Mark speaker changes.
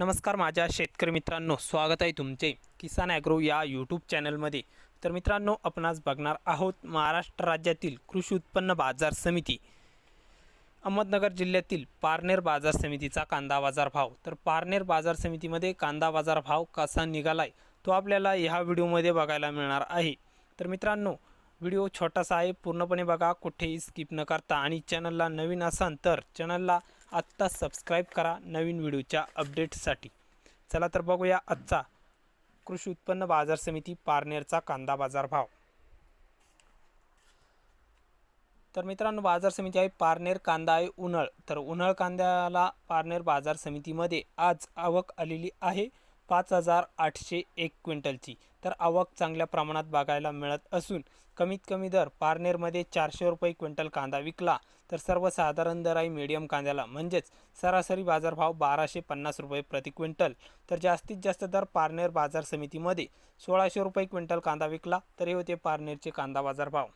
Speaker 1: नमस्कार माझ्या शेतकरी मित्रांनो स्वागत आहे तुमचे किसान ॲग्रो या यूट्यूब चॅनलमध्ये. तर मित्रांनो आपणास बघणार आहोत महाराष्ट्र राज्यातील कृषी उत्पन्न बाजार समिती. अहमदनगर जिल्ह्यातील पारनेर बाजार समितीचा कांदा बाजार भाव. तर पारनेर बाजार समितीमध्ये कांदा बाजार भाव कसा निघाला आहे तो आपल्याला ह्या व्हिडिओमध्ये बघायला मिळणार आहे. तर मित्रांनो व्हिडिओ छोटासा आहे पूर्णपणे बघा कुठेही स्किप न करता. आणि चॅनलला नवीन असाल तर चॅनलला आत्ता सबस्क्राईब करा नवीन व्हिडिओच्या अपडेट्ससाठी चला तर बघूया आजचा कृषी उत्पन्न बाजार समिती पारनेरचा कांदा बाजार भाव. तर मित्रांनो बाजार समिती आहे पारनेर कांदा आहे उन्हाळ. तर उन्हाळ कांद्याला पारनेर बाजार समितीमध्ये आज आवक आलेली आहे. पाच हजार आठशे एक क्विंटलची. तर आवक चांगल्या प्रमाणात बघायला मिळत असून कमीत कमी दर पारनेरमध्ये चारशे रुपये क्विंटल कांदा विकला तर सर्वसाधारण दर आहे मीडियम कांद्याला. म्हणजेच सरासरी बाजारभाव बाराशे पन्नास रुपये प्रति क्विंटल. तर जास्तीत जास्त दर पारनेर बाजार समितीमध्ये सोळाशे रुपये क्विंटल कांदा विकला तर हे होते पारनेरचे कांदा बाजारभाव.